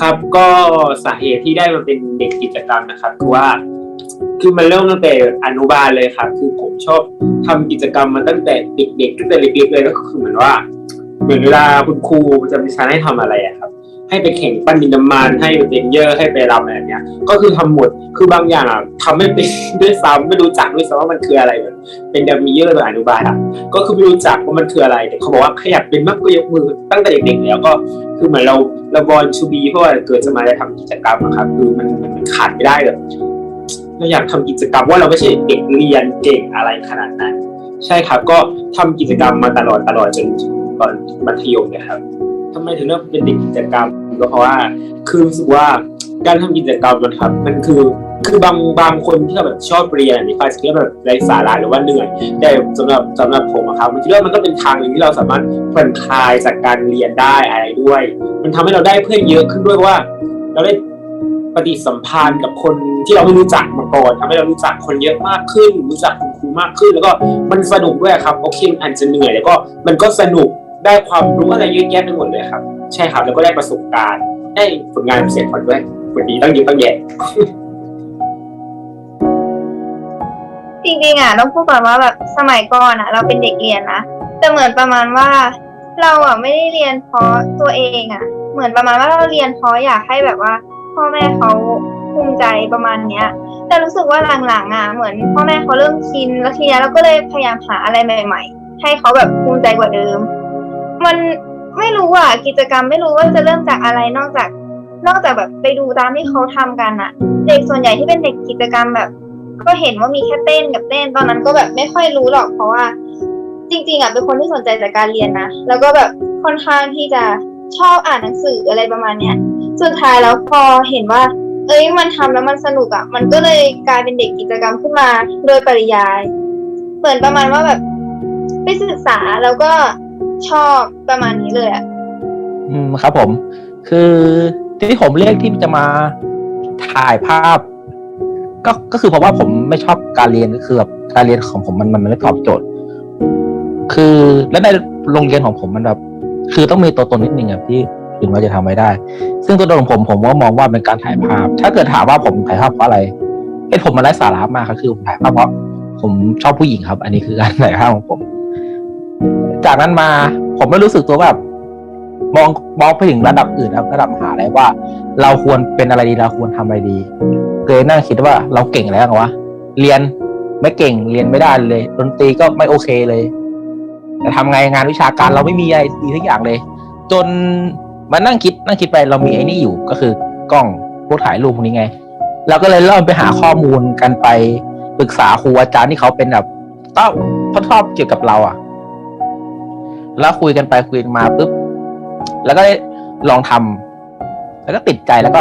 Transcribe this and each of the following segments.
ครับก็สาเหตุที่ได้มาเป็นเด็กกิจกรรมนะครับคือว่าคือมันเริ่มตั้งแต่อนุบาลเลยครับ คือผมชอบทำกิจกรรมมาตั้งแต่เด็กๆตั้งแต่เล็กๆเลยก็คือเหมือนว่า เหมือนเวลาคุณครูจะมีชั้นให้ทำอะไรอะครับ ให้ไปแข่งปั้นดินน้ำมันให้ไปเป็นเยอะให้ไปรำอะไรเนี้ย ก็คือทำหมดคือบางอย่างอะทำไม่เป็นด้วยซ้ำไม่รู้จักด้วยซ้ำว่ามันคืออะไรแบบเป็นดัมมีเยอร์ตอนอนุบาลอะก็คือไม่รู้จักว่ามันคืออะไรแต่เขาบอกว่าขยับเป็นมากก็ยกมือตั้งแต่เด็กๆแล้วก็คือเหมือนเราเราบอลชูบีเพราะว่าเกิดจะมาได้ทำกิจกรรมอะครับคือมันมันขาดไม่ได้เลยเราอยากทำกิจกรรมว่าเราไม่ใช่เด็กเรียนเก่งอะไรขนาดนั้น ใช่ครับก็ทำกิจกรรมมาตลอดตลอดจนตอนมัธยมนะครับ ทำไมถึงเลือกเป็นเด็กกิจกรรมก็เพราะว่าคือรู้สึกว่าการทำกิจกรรมมันครับมันคือคือบางบางคนที่แบบชอบเรียนนี่อาจจะคิดว่าแบบไร้สาระหรือว่าเหนื่อยแต่สำหรับสำหรับผมอะครับมันคิดว่ามันก็เป็นทางหนึ่งที่เราสามารถผ่อนคลายจากการเรียนได้อะไรด้วย มันทำให้เราได้เพื่อนเยอะขึ้นด้วยเพราะว่า เราได้ปฏิสัมพันธ์กับคนที่เราไม่รู้จักมาก่อนทำให้เรารู้จักคนเยอะมากขึ้น รู้จักคุณครูมากขึ้น แล้วก็มันสนุกด้วยครับโอเคมันอาจจะเหนื่อยแล้วก็มันก็สนุก ได้ความรู้อะไรเยอะแยะไปหมดเลยครับ ใช่ครับแล้วก็ได้ประสบการณ์ ได้ผลงานพิเศษผลด้วยวันนี้ต้องเยอะต้องแยะจริงๆอะต้องพูดก่อนว่าแบบสมัยก่อนอะ เราเป็นเด็กเรียนนะแต่เหมือนประมาณว่า เราอะไม่ได้เรียนเพราะตัวเองอะ เหมือนประมาณว่าเราเรียนเพราะอยากให้แบบว่า พ่อแม่เขาภูมิใจประมาณเนี้ย แต่รู้สึกว่าหลังๆอะเหมือน พ่อแม่เขาเริ่มชินแล้วทีนี้เราก็เลยพยายามหาอะไรใหม่ ๆ ให้เขาแบบภูมิใจกว่าเดิม มันไม่รู้อะ กิจกรรมไม่รู้ว่าจะเริ่มจากอะไรนอกจาก นอกจากแบบไปดูตามที่เขาทำกันอะ เด็กส่วนใหญ่ที่เป็นเด็กกิจกรรมแบบ ก็เห็นว่ามีแค่เต้นกับเต้น ตอนนั้นก็แบบไม่ค่อยรู้หรอกเพราะว่า จริง ๆอะเป็นคนที่สนใจแต่การเรียนนะแล้วก็แบบค่อนข้างที่จะชอบอ่านหนังสืออะไรประมาณเนี้ยสุดท้ายแล้วพอเห็นว่า เอ้ยมันทำแล้วมันสนุกอะ มันก็เลยกลายเป็นเด็กกิจกรรมขึ้นมาโดยปริยายเหมือนประมาณว่าแบบไปศึกษาแล้วก็ ชอบประมาณนี้เลยอะอืมครับผม คือที่ผมเรียกที่จะมาถ่ายภาพ ก็ก็คือเพราะว่าผมไม่ชอบการเรียนคือแบบการเรียนของผมมันมันไม่ตอบโจทย์ คือและในโรงเรียนของผมมันแบบคือต้องมีตัวตนนิดนึงอะที่ถึงเราจะทำไม่ได้ ซึ่งตัวตนของผมผมว่ามองว่าเป็นการถ่ายภาพ ถ้าเกิดถามว่าผมถ่ายภาพเพราะอะไรเหตุผมมันไร้สาระมากครับคือผมถ่ายภาพเพราะผมชอบผู้หญิงครับ อันนี้คือการถ่ายภาพของผม จากนั้นมาผมไม่รู้สึกตัวแบบมองมองไปถึงระดับอื่นครับระดับมหาลัยว่า เราควรเป็นอะไรดีเราควรทำอะไรดีเคยนั่งคิดว่าเราเก่งแล้วเหรอวะเรียนไม่เก่งเรียนไม่ได้เลยดนตรีก็ไม่โอเคเลยแต่ทำไงงานวิชาการเราไม่มีอะไรดีทุกอย่างเลย จนมานั่งคิดนั่งคิดไปเรามีไอ้นี่อยู่ก็คือกล้องพวกถ่ายรูปพวกนี้ไงเราก็เลยเริ่มไปหาข้อมูลกันไปปรึกษาครูอาจารย์ที่เขาเป็นแบบต้องเขาชอบเกี่ยวกับเราอะ แล้วคุยกันไปคุยมาปุ๊บแล้วก็ได้ลองทำแล้วก็ติดใจแล้วก็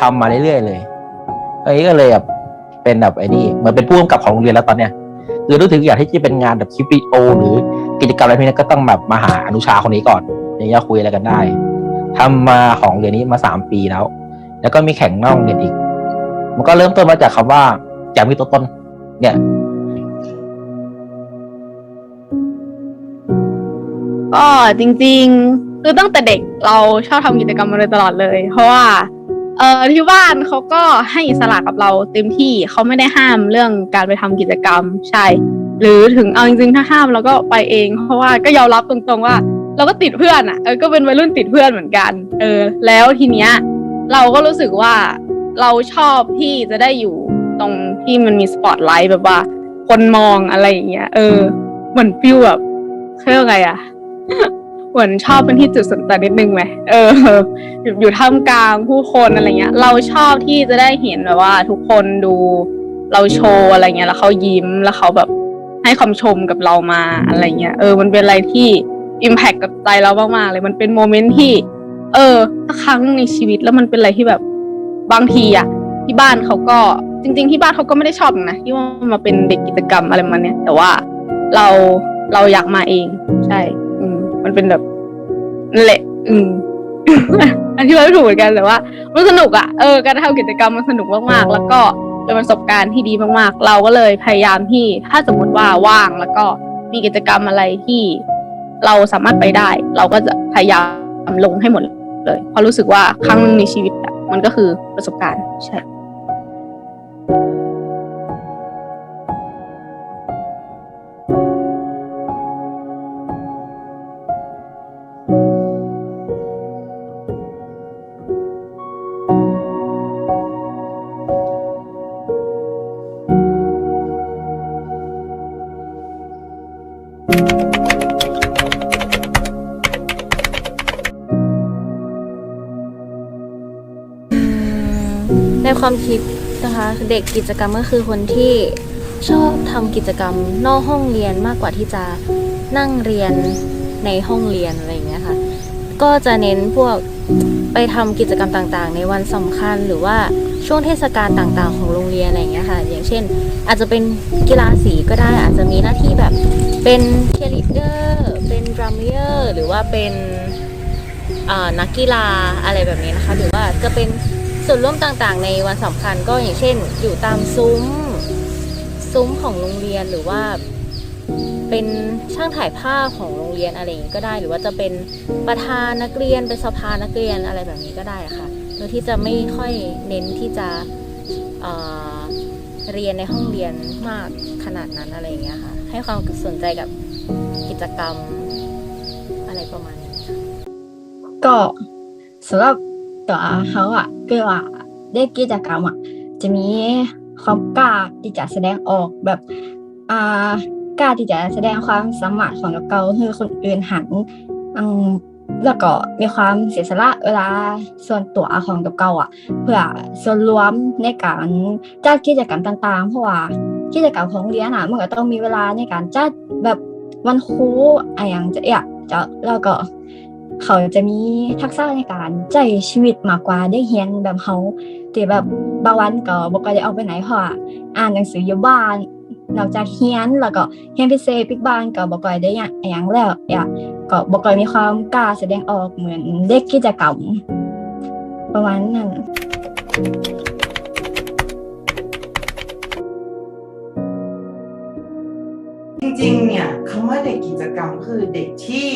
ทำมาเรื่อยๆเลยอันนี้ก็เลยแบบเป็นแบบไอ้นี่เหมือนเป็นผู้กำกับของโรงเรียนแล้วตอนเนี้ยคือรู้ถึงอยากที่จะเป็นงานแบบคลิปวิดีโอ หรือกิจกรรมอะไรพวกนี้ก็ต้องแบบมาหาอนุชาคนนี้ก่อนอย่างเงี้ยคุยอะไรกันได้ทำมาของเรียนนี้มาสามปีแล้ว แล้วก็มีแข่งนอกโรงเรียนอีก มันก็เริ่มต้นมาจากคำว่าอยากมีตัวตนเนี่ย ก็จริง ๆ คือตั้งแต่เด็กเราชอบทำกิจกรรมมาโดยตลอดเลย เพราะว่า เออที่บ้านเขาก็ให้อิสระกับเราเต็มที่เขาไม่ได้ห้ามเรื่องการไปทำกิจกรรมใช่ หรือถึงเอาจริงๆถ้าห้ามเราก็ไปเอง เพราะว่าก็ยอมรับตรงๆว่า เราก็ติดเพื่อนอะเออก็เป็นวัยรุ่นติดเพื่อนเหมือนกัน เออ แล้วทีเนี้ยเราก็รู้สึกว่าเราชอบที่จะได้อยู่ตรงที่มันมีสปอตไลท์แบบว่า คนมองอะไรอย่างเงี้ย เออ เหมือนฟิลแบบเขาเรียกว่าไงอะ เหมือนชอบเป็นที่จุดสนใจนิดนึงไหมเออ อยู่ท่ามกลางผู้คนอะไรเงี้ย เราชอบที่จะได้เห็นแบบว่า ทุกคนดูเราโชว์อะไรเงี้ย แล้วเขายิ้มแล้วเขาแบบให้คำชมกับเรามาอะไรเงี้ย เออ มันเป็นอะไรที่อิมแพคกับใจเรามากๆเลย มันเป็นโมเมนต์ที่ เออสักครั้งในชีวิตแล้วมันเป็นอะไรที่แบบบางทีอะที่บ้านเขาก็จริง ๆ ที่บ้านเขาก็ไม่ได้ชอบนะที่ว่ามาเป็นเด็กกิจกรรมอะไรมาเนี้ยแต่ว่าเราเราอยากมาเอง ใช่ มมันเป็นแบบนั่นแหละ อืมอธิบายไม่ถูกเหมือนกันแต่ว่ามันสนุกอะเออการทำกิจกรรมมันสนุกมากๆ แล้วก็เป็นประสบการณ์ที่ดีมากๆ เราก็เลยพยายามที่ถ้าสมมติว่าว่างแล้วก็มีกิจกรรมอะไรที่เราสามารถไปได้ เราก็จะพยายามลงให้หมดเลยเพราะรู้สึกว่าครั้งหนึ่งในชีวิตอะมันก็คือประสบการณ์ใช่ ในความคิดนะคะเด็กกิจกรรมก็คือคนที่ชอบทำกิจกรรมนอกห้องเรียนมากกว่าที่จะนั่งเรียนในห้องเรียนอะไรอย่างเงี้ยค่ะก็จะเน้นพวกไปทำกิจกรรมต่างๆ ในวันสำคัญหรือว่าช่วงเทศกาลต่างๆ ของโรงเรียนอะไรอย่างเงี้ยค่ะ อย่างเช่น อาจจะเป็นกีฬาสีก็ได้อาจจะมีหน้าที่แบบเป็นเชียร์ลีดเดอร์เป็นดรัมเมอร์หรือว่าเป็นนักกีฬาอะไรแบบนี้นะคะ หรือว่าจะเป็น ส่วนร่วมต่างๆ ในวันสำคัญก็อย่างเช่น อยู่ตามซุ้ม ซุ้มของโรงเรียนหรือว่า เป็นช่างถ่ายภาพของโรงเรียนอะไรอย่างนี้ก็ได้ หรือว่าจะเป็นประธานนักเรียนเป็นสภานักเรียนอะไรแบบนี้ก็ได้ค่ะโดยที่จะไม่ค่อยเน้นที่จะเเรียนในห้องเรียนมากขนาดนั้นอะไรอย่างเงี้ยค่ะ ให้ความสนใจกับกิจกรรมอะไรประมาณนี้ก็สำหรับ ตัวเขาอะคือว่าเด็กกิจกรรมอะจะมีความกล้าที่จะแสดงออกแบบอ่ากล้าที่จะแสดงความสามารถของเราให้คนอื่นหันอืมแล้วก็มีความเสียสละเวลาส่วนตัวของตัวเก่าอะ เพื่อส่วนรวมในการจัดกิจกรรมต่างๆ เพราะว่ากิจกรรมของเรียนอะมันก็ต้องมีเวลาในการจัดแบบวันครูอะไรอย่างจะอยจะแล้วก็ เขาจะมีทักษะในการใจชีวิตมากกว่าได้เฮียนแบบเขาแต่แบบบางวันก็บอก็ได้ออกไปไหนเพราะอ่านหนังสืออยู่บ้านนอกจากเฮียนแล้วก็เฮียนพิเศษปิกบ้านก็บอก็ได้อยังอยังแล้วอยากก็บอก็มีความกล้าแสดงออกเหมือนเด็กกิจกรรมประมาณนั้นจ ริงๆ เนี่ยคำว่าเด็กกิจกรรมคือเด็กที่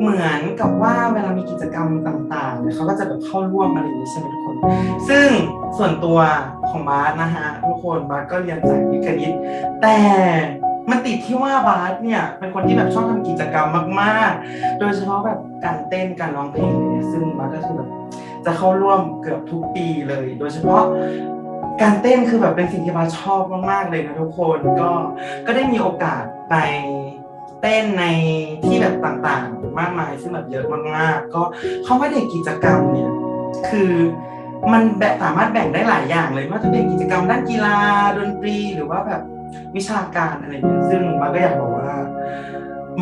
เหมือนกับว่าเวลามีกิจกรรมต่างๆเนี่ยเขาก็จะแบบเข้าร่วมอะไรอย่างนี้ใช่ไหมทุกคน ซึ่งส่วนตัวของบาสนะฮะทุกคนบาสก็เรียนสายวิคณิตแต่มันติดที่ว่าบาสเนี่ยเป็นคนที่แบบชอบทำกิจกรรมมากๆ โดยเฉพาะแบบการเต้นการร้องเพลงเนี่ยซึ่งบาสก็คือแบบจะเข้าร่วมเกือบทุกปีเลย โดยเฉพาะ การเต้นคือแบบเป็นสิ่งที่บาชอบมากๆเลยนะทุกคนก็ก็ได้มีโอกาสไปเต้นในที่แบบต่างๆ มากมายซึ่งแบบเยอะมากๆ ก็คำว่าเด็กกิจกรรมเนี่ยคือมันแบบสามารถแบ่งได้หลายอย่างเลยไม่ว่าจะเป็นกิจกรรมด้านกีฬาดนตรีหรือว่าแบบวิชาการอะไรอย่างเงี้ยซึ่งบาก็อยากบอกว่า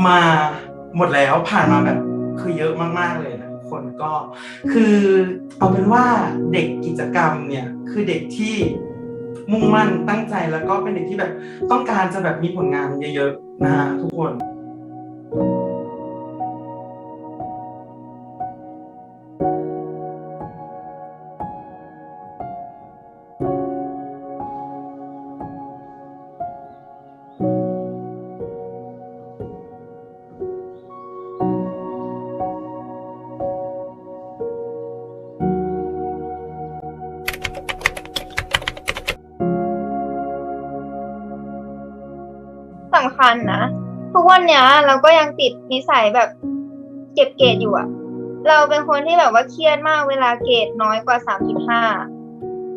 มาหมดแล้วผ่านมาแบบคือเยอะมากๆเลย คนก็คือเอาเป็นว่าเด็กกิจกรรมเนี่ยคือเด็กที่มุ่งมั่นตั้งใจแล้วก็เป็นเด็กที่แบบต้องการจะแบบมีผลงานเยอะๆนะฮะทุกคน คัญนะทุกวันเนี้ยเราก็ยังติดนิสัยแบบเก็บเกรดอยู่อะเราเป็นคนที่แบบว่าเครียดมากเวลาเกรดน้อยกว่าสามจุดห้า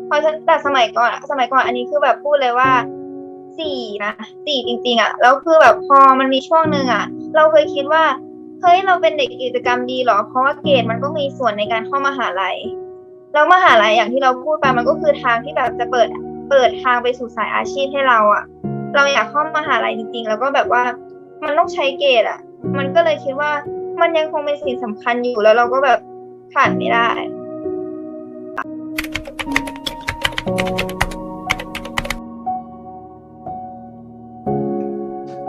เพราะฉะนั้นแต่สมัยก่อนสมัยก่อนอันนี้คือแบบพูดเลยว่าสี่นะสี่จริง ๆอะแล้วคือแบบพอมันมีช่วงหนึ่งอะเราเคยคิดว่าเฮ้ยเราเป็นเด็กกิจกรรมดีเหรอ เพราะว่าเกรดมันก็มีส่วนในการเข้ามหาลัยแล้วมหาลัยอย่างที่เราพูดไปมันก็คือทางที่แบบจะเปิด เปิดทางไปสู่สายอาชีพให้เราอะ เราอยากเข้ามหาลัยจริงๆ แล้วก็แบบว่ามันต้องใช้เกรดอะมันก็เลยคิดว่ามันยังคงเป็นสิ่งสำคัญอยู่แล้วเราก็แบบขาดไม่ได้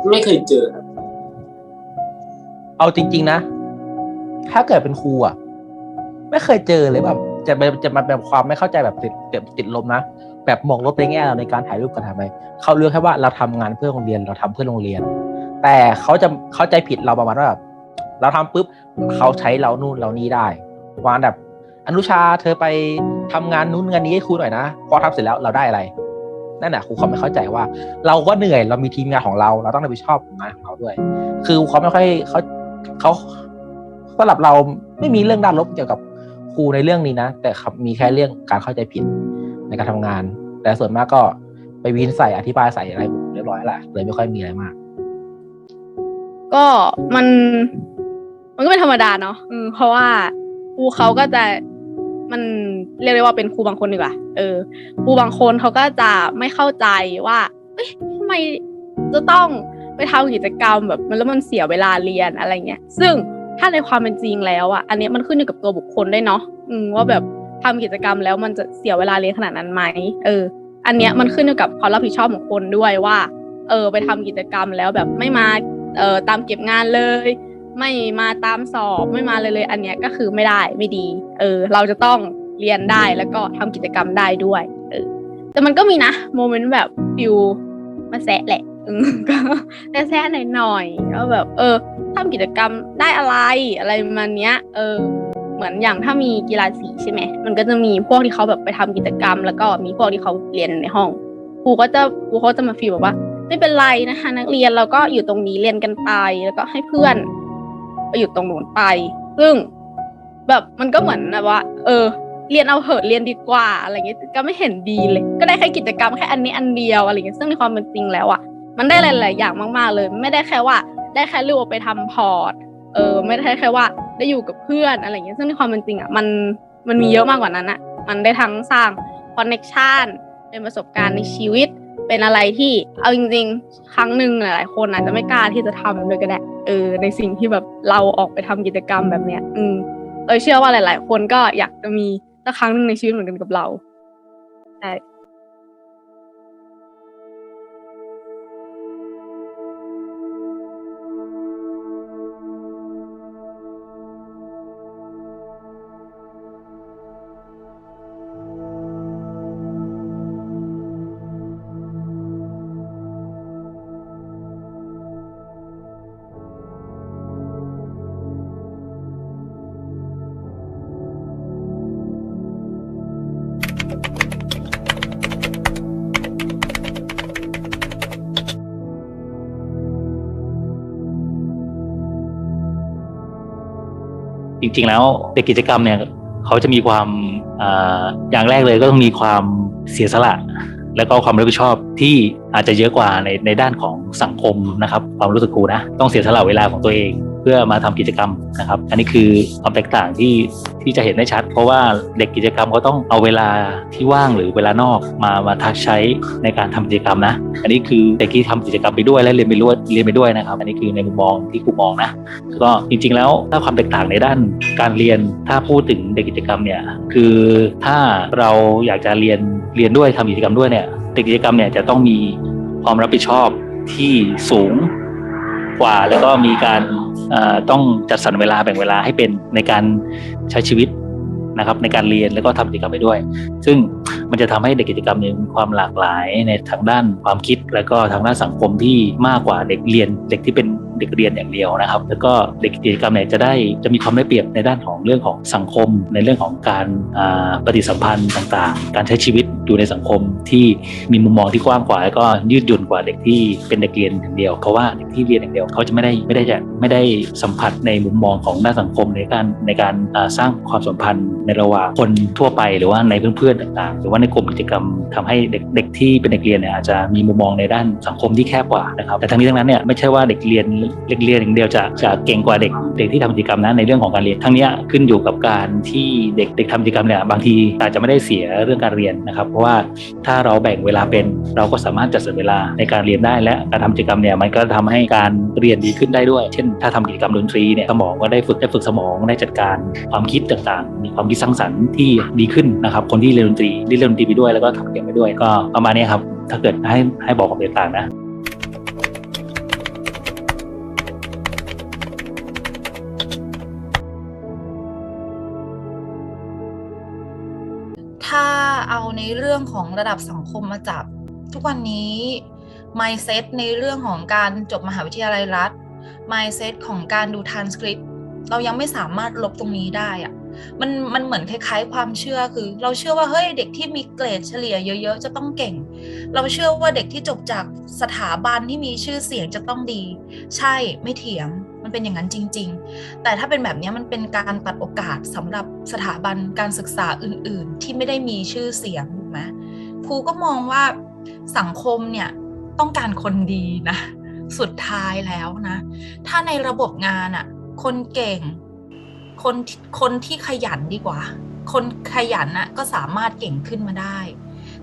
ไม่เคยเจอครับ เอาจริง ๆ นะ ถ้าเกิดเป็นครูอะ ไม่เคยเจอเลยแบบ จะเป็นจะมาเป็นความไม่เข้าใจแบบติดติดติดลมนะ แบบมองลบในแง่เราในการถ่ายรูปกันทำไมเขาเลือกแค่ว่าเราทำงานเพื่อโรงเรียนเราทำเพื่อโรงเรียน แต่เขาจะเข้าใจผิดเราประมาณว่าแบบเราทำปุ๊บเขาใช้เรานู่นเรานี่ได้วางแบบอนุชาเธอไปทำงานนู้นงานนี้ให้ครูหน่อยนะพอทำเสร็จแล้วเราได้อะไรนั่นแหละครูเขาไม่เข้าใจว่า เราก็เหนื่อยเรามีทีมงานของเรา เราต้องรับผิดชอบงานของเราด้วย คือเขาไม่ค่อยเขาเขาสำหรับเราไม่มีเรื่องด้านลบเกี่ยวกับครูในเรื่องนี้นะ แต่ครับมีแค่เรื่องการเข้าใจผิดในการทำงาน แต่ส่วนมากก็ไปวินใส่อธิบายใส่อะไรเรียบร้อยแหละเลยไม่ค่อยมีอะไรมาก ก็มัน มันก็เป็นธรรมดาเนาะเพราะว่าครูเขาก็จะมันเรียกได้ว่าเป็นครูบางคนดีกว่าเออครูบางคนเขาก็จะไม่เข้าใจว่าเอ้ยทำไมจะต้องไปทำกิจกรรมแบบมันแล้วมันเสียเวลาเรียนอะไรเงี้ย ซึ่งถ้าในความเป็นจริงแล้วอะ อันนี้มันขึ้นอยู่กับตัวบุคคลได้วยเนาะว่าแบบ ทำกิจกรรมแล้วมันจะเสียเวลาเรียนขนาดนั้นไหมเออ อันเนี้ยมันขึ้นอยู่กับความรับผิดชอบของคนด้วยว่า เออ ไปทำกิจกรรมแล้วแบบไม่มาเอ่อตามเก็บงานเลย ไม่มาตามสอบไม่มาเลยเลย อันเนี้ยก็คือไม่ได้ไม่ดี เออ เราจะต้องเรียนได้แล้วก็ทำกิจกรรมได้ด้วยเออแต่มันก็มีนะโมเมนต์แบบฟิวมาแซะแหละอืมก็แซะๆหน่อยๆก็แบบ เออทำกิจกรรมได้อะไรอะไรประมาณเนี้ย เออ เหมือนอย่างถ้ามีกีฬาสีใช่ไหมมันก็จะมีพวกที่เขาแบบไปทำกิจกรรม แล้วก็มีพวกที่เขาเรียนในห้องครูก็จะครูเขาจะมาฟีลแบบว่า ไม่เป็นไรนะคะ นักเรียนเราก็อยู่ตรงนี้เรียนกันไปแล้วก็ให้เพื่อนไปอยู่ตรงโน้นไป ซึ่งแบบมันก็เหมือนแบบว่า เออ เรียนเอาเหอะเรียนดีกว่าอะไรเงี้ยก็ไม่เห็นดีเลย ก็ได้แค่กิจกรรมแค่อันนี้อันเดียวอะไรเงี้ยซึ่งในความเป็นจริงแล้วอะมันได้หลาย ๆ อย่างมาก ๆ เลย ไม่ได้แค่ว่า ได้แค่รูปไปทำพอร์ต เออ ไม่ได้แค่ว่า ได้อยู่กับเพื่อนอะไรเงี้ยซึ่งในความเป็นจริงอะมันมันมีเยอะมากกว่านั้นอะมันได้ทั้งสร้างคอนเน็ชันเป็นประสบการณ์ในชีวิตเป็นอะไรที่เอาจริง ๆ ครั้งหนึ่งหลายๆคนอาจจะไม่กล้าที่จะทำด้วยก็ได้เออในสิ่งที่แบบเราออกไปทำกิจกรรมแบบเนี้ย อืมเออเชื่อว่าหลาย ๆ คนก็อยากจะมีสักครั้งหนึ่งในชีวิตเหมือนกันกับเราใช่ จริง ๆ แล้วในกิจกรรมเนี่ยเขาจะมีความออย่างแรกเลยก็ต้องมีความเสียสละ แล้วก็ความรับผิดชอบที่อาจจะเยอะกว่าในในด้านของสังคมนะครับ ความรู้สึกครูนะต้องเสียสละเวลาของตัวเอง เพื่อมาทำกิจกรรมนะครับ อันนี้คือความแตกต่างที่ที่จะเห็นได้ชัด เพราะว่าเด็กกิจกรรมเขาต้องเอาเวลาที่ว่างหรือเวลานอกมามาทักใช้ในการทำกิจกรรมนะ อันนี้คือเด็กที่ทำกิจกรรมไปด้วยและเรียนไปด้วยเรียนไปด้วยนะครับ อันนี้คือในมุมมองที่ครูมองนะก็จริงๆ แล้วถ้าความแตกต่างในด้านการเรียนถ้าพูดถึงเด็กกิจกรรมเนี่ยคือถ้าเราอยากจะเรียนเรียนด้วยทำกิจกรรมด้วยเนี่ยเด็กกิจกรรมเนี่ยจะต้องมีความรับผิดชอบที่สูงกว่าแล้วก็มีการ ต้องจัดสรรเวลาแบ่งเวลาให้เป็นในการใช้ชีวิตนะครับในการเรียนแล้วก็ทำกิจกรรมไปด้วย ซึ่งมันจะทำให้เด็กกิจกรรมเนี่ยมีความหลากหลายในทางด้านความคิด แล้วก็ทางด้านสังคมที่มากกว่าเด็กเรียนเด็กที่เป็น เด็กเรียนอย่างเดียวนะครับ แล้วก็เด็กกิจกรรมเนี่ยจะได้จะมีความได้เปรียบในด้านของเรื่องของสังคม ในเรื่องของการปฏิสัมพันธ์ต่างๆ การใช้ชีวิตอยู่ในสังคมที่มีมุมมองที่กว้างกว่าแล้วก็ยืดหยุ่นกว่าเด็กที่เป็นเด็กเรียนอย่างเดียว เพราะว่าเด็กที่เรียนอย่างเดียวเขาจะไม่ได้ไม่ได้จะไม่ได้สัมผัสในมุมมองของด้านสังคมในการในการสร้างความสัมพันธ์ในระหว่างคนทั่วไปหรือว่าในเพื่อนๆต่างๆ หรือว่าในกลุ่มกิจกรรมทำให้เด็กเด็กที่เป็นเด็กเรียนเนี่ยอาจจะมีมุมมองในด้านสังคมที่แคบกว่านะครับแต่ทั้งนี้ทั้งนั้นเนี่ยไม่ใช่ว่าเด็กเรียนเด็กเรียนอย่างเดียวจะจะเก่งกว่าเด็กเด็กที่ทำกิจกรรมนะในเรื่องของการเรียนทั้งนี้ขึ้นอยู่กับการที่เด็กเด็กทำกิจกรรมเนี่ยบางทีอาจจะไม่ได้เสียเรื่องการเรียนนะครับ เพราะว่าถ้าเราแบ่งเวลาเป็นเราก็สามารถจัดสรรเวลาในการเรียนได้และการทำกิจกรรมเนี่ยมันก็ทำให้การเรียนดีขึ้นได้ด้วย เช่น ถ้าทำกิจกรรมดนตรีเนี่ยสมองก็ได้ฝึกได้ฝึกสมองได้จัดการความคิดต่างๆ มีความคิดสร้างสรรค์ที่ดีขึ้นนะครับ คนที่เรียนดนตรีที่เล่นดนตรีไปด้วยแล้วก็ทำกิจกรรมไปด้วยก็ประมาณนี้ครับถ้าเกิดให้ให้บอกความแตกต่างนะ เรื่องของระดับสังคมมาจับ ทุกวันนี้ mindset ในเรื่องของการจบมหาวิทยาลัยรัฐ mindset ของการดู transcript เรายังไม่สามารถลบตรงนี้ได้อะมันมันเหมือนคล้ายๆ ความเชื่อคือ เราเชื่อว่าเฮ้ยเด็กที่มีเกรดเฉลี่ยเยอะ ๆ จะต้องเก่ง เราเชื่อว่าเด็กที่จบจากสถาบันที่มีชื่อเสียงจะต้องดี ใช่ไม่เถียง มันเป็นอย่างนั้นจริง ๆ แต่ถ้าเป็นแบบนี้มันเป็นการตัดโอกาสสำหรับสถาบันการศึกษาอื่น ๆ ที่ไม่ได้มีชื่อเสียงถูกไหมครูก็มองว่าสังคมเนี่ยต้องการคนดีนะ สุดท้ายแล้วนะ ถ้าในระบบงานอะคนเก่ง คนคนที่ขยันดีกว่า คนขยันน่ะก็สามารถเก่งขึ้นมาได้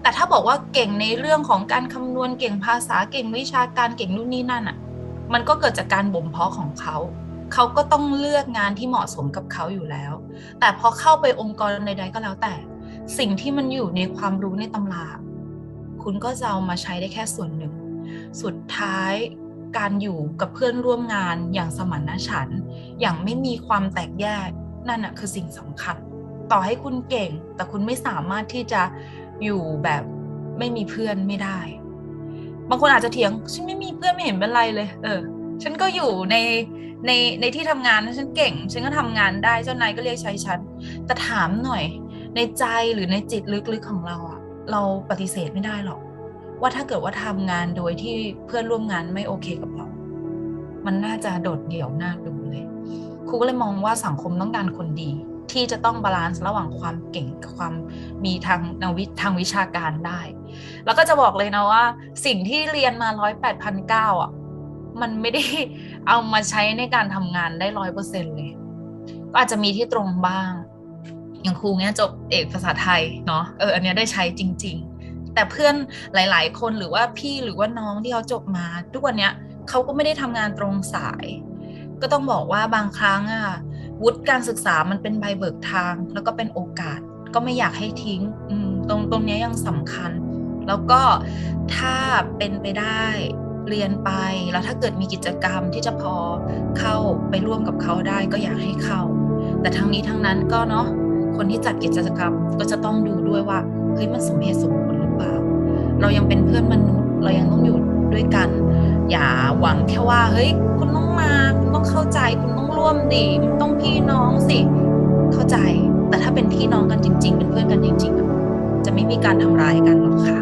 แต่ถ้าบอกว่าเก่งในเรื่องของการคำนวณเก่งภาษาเก่งวิชาการเก่งนู่นนี่นั่นอะ มันก็เกิดจากการบ่มเพาะของเขาเขาก็ต้องเลือกงานที่เหมาะสมกับเขาอยู่แล้ว แต่พอเข้าไปองค์กรใด ๆ ก็แล้วแต่ สิ่งที่มันอยู่ในความรู้ในตำรา คุณก็จะเอามาใช้ได้แค่ส่วนหนึ่ง สุดท้ายการอยู่กับเพื่อนร่วมงานอย่างสมานฉันท์อย่างไม่มีความแตกแยก นั่นน่ะคือสิ่งสำคัญ ต่อให้คุณเก่ง แต่คุณไม่สามารถที่จะอยู่แบบไม่มีเพื่อนไม่ได้ บางคนอาจจะเถียงฉันไม่มีเพื่อนไม่เห็นเป็นไรเลย เออ ฉันก็อยู่ในในในที่ทำงานฉันเก่ง ฉันก็ทำงานได้เจ้านายก็เรียกใช้ฉันแต่ถามหน่อย ในใจหรือในจิตลึกๆของเราอะเราปฏิเสธไม่ได้หรอก ว่าถ้าเกิดว่าทำงานโดยที่เพื่อนร่วมงานไม่โอเคกับเรา มันน่าจะโดดเดี่ยวน่าดูเลยครูก็เลยมองว่าสังคมต้องการคนดี ที่จะต้องบาลานซ์ระหว่างความเก่งกับความมีทางนวิทางวิชาการได้ แล้วก็จะบอกเลยนะว่า สิ่งที่เรียนมาร้อยแปดพันเก้าอะมันไม่ได้เอามาใช้ในการทำงานได้ร้อยเปอร์เซ็นเลย ก็อาจจะมีที่ตรงบ้าง อย่างครูเนี้ยจบเอกภาษาไทยเนาะเอออันเนี้ยได้ใช้จริง ๆ แต่เพื่อนหลาย ๆ คนหรือว่าพี่หรือว่าน้องที่เขาจบมา ทุกวันเนี้ยเขาก็ไม่ได้ทำงานตรงสาย ก็ต้องบอกว่าบางครั้งอะ วุฒิการศึกษามันเป็นใบเบิกทาง แล้วก็เป็นโอกาส ก็ไม่อยากให้ทิ้งตรงตรงนี้ยยังสำคัญ แล้วก็ถ้าเป็นไปได้เรียนไปแล้วถ้าเกิดมีกิจกรรมที่จะพอเข้าไปร่วมกับเขาได้ก็อยากให้เข้า แต่ทั้งนี้ทั้งนั้นก็เนาะคนที่จัดกิจกรรมก็จะต้องดูด้วยว่าเฮ้ยมันสมเหตุสมผลหรือเปล่า เรายังเป็นเพื่อนมนุษย์ เรายังต้องอยู่ ด้วยกัน อย่าหวังแค่ว่า เฮ้ย คุณต้องมา คุณต้องเข้าใจ คุณต้องร่วมดิมันต้องพี่น้องสิ เข้าใจ แต่ถ้าเป็นพี่น้องกันจริง ๆ เป็นเพื่อนกันจริงๆ จะไม่มีการทำร้ายกันหรอกค่ะ